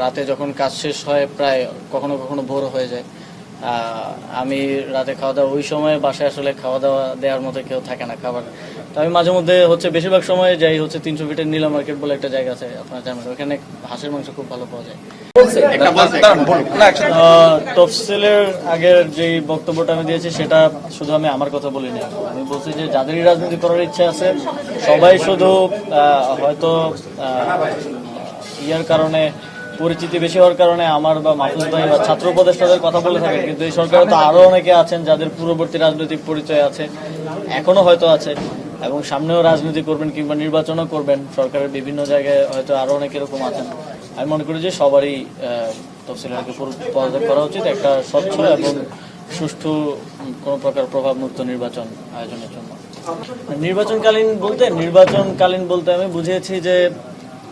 রাতে যখন কাজ শেষ হয় প্রায় কখনো কখনো ভোর হয়ে যায়। আমি রাতে খাওয়া দাওয়া ওই সময় বাসায় আসলে খাওয়া দাওয়া দেওয়ার মতো কেউ থাকে না খাবার। তো আমি মাঝে মধ্যে হচ্ছে বেশিরভাগ সময় যাই হচ্ছে তিনশো ফিটের নীলা মার্কেট বলে একটা জায়গা আছে আপনার জানেন ওখানে হাঁসের মাংস খুব ভালো পাওয়া যায়। তফসিলের আগের যে বক্তব্যটা আমি দিয়েছি সেটা শুধু আমি আমার কথা বলিনি। আমি বলছি যে যাদেরই রাজনীতি করার ইচ্ছা আছে সবাই শুধু আহ, হয়তো আহ, ইয়ার কারণে পরিচিতি বেশি হওয়ার কারণে আমার বা মাহফুজ ভাই বা ছাত্র উপদেষ্টাদের কথা বলে থাকে কিন্তু এই সরকারে তো আরও অনেকে আছেন যাদের পূর্ববর্তী রাজনৈতিক পরিচয় আছে, এখনও হয়তো আছে, এবং সামনেও রাজনীতি করবেন কিংবা নির্বাচনও করবেন, সরকারের বিভিন্ন জায়গায় হয়তো আরও অনেক এরকম আছেন। আমি মনে করি যে সবারই তফসিলকে পদত্যাগ করা উচিত, একটা স্বচ্ছ এবং সুষ্ঠু কোনো প্রকার প্রভাবমুক্ত নির্বাচন আয়োজনের জন্য। নির্বাচনকালীন বলতে নির্বাচনকালীন বলতে আমি বুঝিয়েছি যে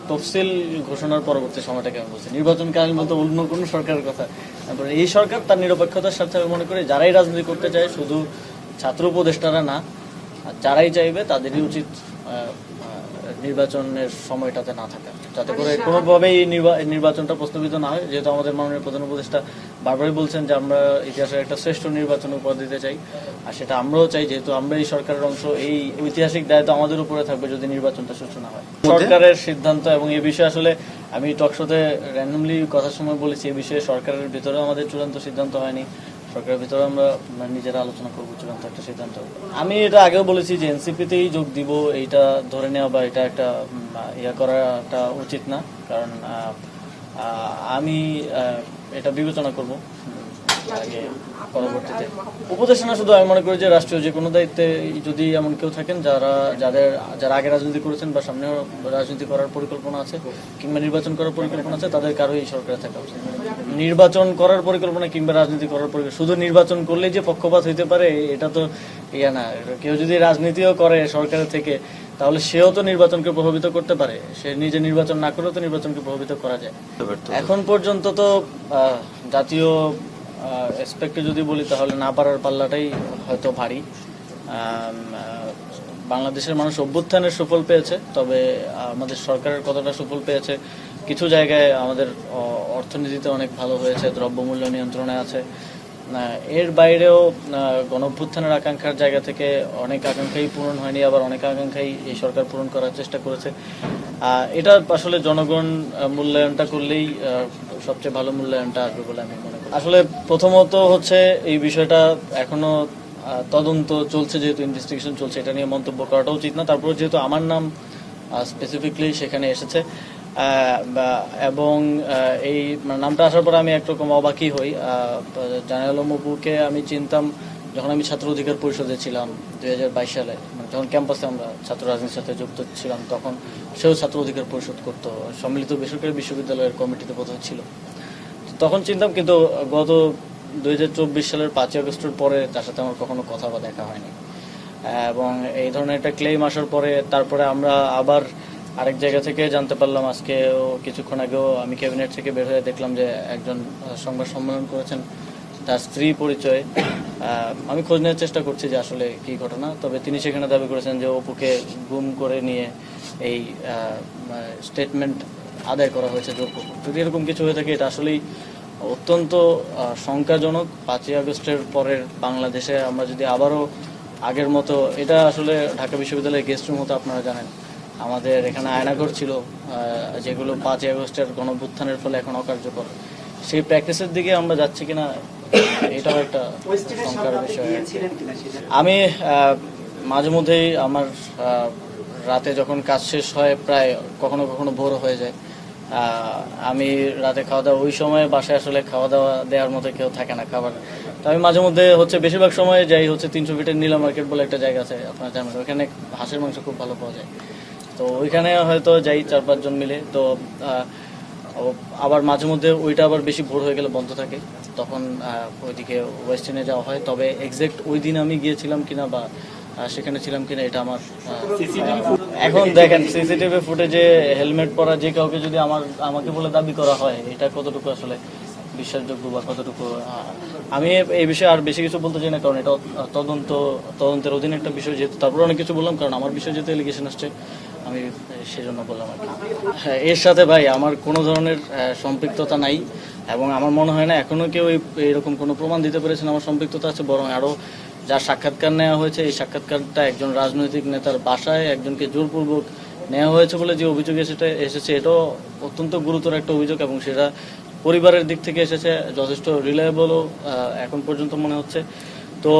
তফসিল ঘোষণার পরবর্তী সময়টাকে আমি বলছি। নির্বাচনকালীন বলতে অন্য কোনো সরকারের কথা। তারপরে এই সরকার তার নিরপেক্ষতার সাথে আমি মনে করি, যারাই রাজনীতি করতে চায়, শুধু ছাত্র উপদেষ্টারা না, আর যারাই চাইবে তাদেরই উচিত নির্বাচনের সময়টাতে না থাকা। যাতে করে কোনোভাবেই নির্বাচনটা প্রস্তাবিত না হয়। যেহেতু আমাদের মাননীয় প্রধান উপদেষ্টা বারবারই বলছেন যে আমরা ইতিহাসের একটা শ্রেষ্ঠ নির্বাচন উপহার দিতে চাই। আর সেটা আমরাও চাই যেহেতু আমরা এই সরকারের অংশ এই ঐতিহাসিক দায়িত্ব আমাদের উপরে থাকবে যদি নির্বাচনটা সুষ্ঠু না হয়। সরকারের সিদ্ধান্ত এবং এই বিষয়ে আসলে আমি টকশোতে র্যান্ডমলি কথার সময় বলেছি এই বিষয়ে সরকারের ভিতরেও আমাদের চূড়ান্ত সিদ্ধান্ত হয়নি। সরকারের ভিতরে আমরা নিজেরা আলোচনা করব, চূড়ান্ত একটা সিদ্ধান্ত। আমি এটা আগেও বলেছি যে এনসিপিতেই যোগ দিব, এইটা ধরে নেওয়া বা এটা একটা ইয়া করাটা উচিত না। কারণ আমি এটা বিবেচনা করব, আগে পরবর্তীতে। উপদেশনা শুধু আমি মনে করি যে রাষ্ট্রীয় যে কোনো দায়িত্বে যদি এমন কেউ থাকেন, যারা, যাদের, যারা আগে রাজনীতি করেছেন বা সামনেও রাজনীতি করার পরিকল্পনা আছে, কিংবা নির্বাচন করার পরিকল্পনা আছে তাদের কারোই সরকারে থাকা উচিত। নির্বাচন করার পরিকল্পনা কিংবা রাজনীতি করার পরিকল্পনা, শুধু নির্বাচন করলেই যে পক্ষপাত হইতে পারে, এটা তো ইয়া না। কেউ যদি রাজনীতিও করে সরকারের থেকে, তাহলে সেও তো নির্বাচনকে প্রভাবিত করতে পারে। সে নিজে নির্বাচন না করেও তো নির্বাচনকে প্রভাবিত করা যায়। এখন পর্যন্ত তো জাতীয় এসপেক্টে যদি বলি, তাহলে না পারার পাল্লাটাই হয়তো ভারী। বাংলাদেশের মানুষ অভ্যুত্থানের সুফল পেয়েছে, তবে আমাদের সরকারের কতটা সুফল পেয়েছে কিছু জায়গায় আমাদের অর্থনীতিতে অনেক ভালো হয়েছে, দ্রব্যমূল্য নিয়ন্ত্রণে আছে। এর বাইরেও গণ অভ্যুত্থানের আকাঙ্ক্ষার জায়গা থেকে অনেক আকাঙ্ক্ষাই পূরণ হয়নি, আবার অনেক আকাঙ্ক্ষাই এই সরকার পূরণ করার চেষ্টা করেছে। এটা আসলে জনগণ মূল্যায়নটা করলেই সবচেয়ে ভালো মূল্যায়নটা আসবে বলে আমি মনে করি। আসলে প্রথমত হচ্ছে এই বিষয়টা এখনও তদন্ত চলছে, যেহেতু ইনভেস্টিগেশন চলছে, এটা নিয়ে মন্তব্য করাটা উচিত না। তারপর যেহেতু আমার নাম স্পেসিফিকলি সেখানে এসেছে এবং এই মানে নামটা আসার পর আমি একরকম অবাকই হই। জানাল মপুকে আমি চিনতাম যখন আমি ছাত্র অধিকার পরিষদে ছিলাম দুই হাজার বাইশ সালে মানে যখন ক্যাম্পাসে আমরা ছাত্র রাজনীতির সাথে যুক্ত ছিলাম, তখন সেও ছাত্র অধিকার পরিষদ করতো, সম্মিলিত বেসরকারি বিশ্ববিদ্যালয়ের কমিটিতে বোধহয় ছিল। তখন চিনতাম, কিন্তু গত দুই হাজার চব্বিশ সালের পাঁচই আগস্টের পরে তার সাথে আমার কখনো কথা বা দেখা হয়নি। এবং এই ধরনের একটা ক্লেম আসার পরে তারপরে আমরা আবার আরেক জায়গা থেকে জানতে পারলাম আজকে কিছুক্ষণ আগেও আমি ক্যাবিনেট থেকে বের হয়ে দেখলাম যে একজন সংবাদ সম্মেলন করেছেন, তার স্ত্রী পরিচয়। আমি খোঁজ নেওয়ার চেষ্টা করছি যে আসলে কি ঘটনা, তবে তিনি সেখানে দাবি করেছেন যে অপুকে গুম করে নিয়ে এই স্টেটমেন্ট আদায় করা হয়েছে জোরপূর্বক যদি এরকম কিছু হয়ে থাকে, এটা আসলেই অত্যন্ত শঙ্কাজনক। পাঁচই আগস্টের পরের বাংলাদেশে আমরা যদি আবারও আগের মতো, এটা আসলে ঢাকা বিশ্ববিদ্যালয়ের গেস্ট রুম হতো, আপনারা জানেন। আমাদের এখানে আয়নাঘর ছিল যেগুলো পাঁচই আগস্টের গণভ্যুত্থানের ফলে এখন অকার্যকর। সেই প্র্যাকটিসের দিকে আমরা যাচ্ছি কিনা, এটাও একটা শঙ্কার বিষয়। আমি মাঝে মধ্যেই আমার রাতে যখন কাজ শেষ হয় প্রায় কখনো কখনো ভোর হয়ে যায়। আমি রাতে খাওয়া দাওয়া, ওই সময় বাসায় আসলে খাওয়া দাওয়া দেওয়ার মতো কেউ থাকে না খাবার। তো আমি মাঝে মধ্যে হচ্ছে বেশিরভাগ সময় যাই হচ্ছে তিনশো ফিটের নীলা মার্কেট বলে একটা জায়গা আছে, আপনার জানেন, ওখানে হাঁসের মাংস খুব ভালো পাওয়া যায়। তো ওইখানে হয়তো যাই চার পাঁচজন মিলে। তো আবার মাঝে মধ্যে ওইটা আবার বেশি ভোর হয়ে গেলে বন্ধ থাকে। তখন ওইদিকে ওয়েস্টার্নে যাওয়া হয়। তবে এক্সাক্ট ওই দিন আমি গিয়েছিলাম কিনা বা সেখানে ছিলাম কিনা এটা আমার এখন দেখেন সিসিটিভি ফুটেজে হেলমেট পরা যে কাউকে যদি আমার, আমাকে বলে দাবি করা হয়, এটা কতটুকু আসলে বিশ্বাসযোগ্য বা কতটুকু আমি এই বিষয়ে আর বেশি কিছু বলতে চাই না, কারণ এটা তদন্ত, তদন্তের অধীনে একটা বিষয় যেহেতু, তারপরে অনেক কিছু বললাম, কারণ আমার বিষয়ে যেহেতু এলিগেশন আসছে আমি সেজন্য বললাম আর হ্যাঁ এর সাথে ভাই আমার কোনো ধরনের সম্পৃক্ততা নাই এবং আমার মনে হয় না এখনও কেউ এরকম কোনো প্রমাণ দিতে পেরেছেন আমার সম্পৃক্ততা আছে, বরং আরও যার সাক্ষাৎকার নেওয়া হয়েছে, এই সাক্ষাৎকারটা একজন রাজনৈতিক নেতার বাসায় একজনকে জোরপূর্বক নেওয়া হয়েছে বলে যে অভিযোগ এসেছে এসেছে, এটাও অত্যন্ত গুরুতর একটা অভিযোগ এবং সেটা পরিবারের দিক থেকে এসেছে, যথেষ্ট রিলায়েবলও এখন পর্যন্ত মনে হচ্ছে। তো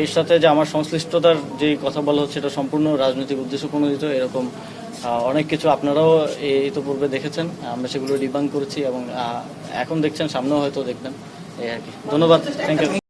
এর সাথে যে আমার সংশ্লিষ্টতার যে কথা বলা হচ্ছে, এটা সম্পূর্ণ রাজনৈতিক উদ্দেশ্য প্রণোদিত, এরকম অনেক কিছু আপনারাও ইতোপূর্বে দেখেছেন। আমরা সেগুলো ডিবাং করেছি এবং এখন দেখছেন, সামনেও হয়তো দেখবেন। এই আর কি। ধন্যবাদ। Thank you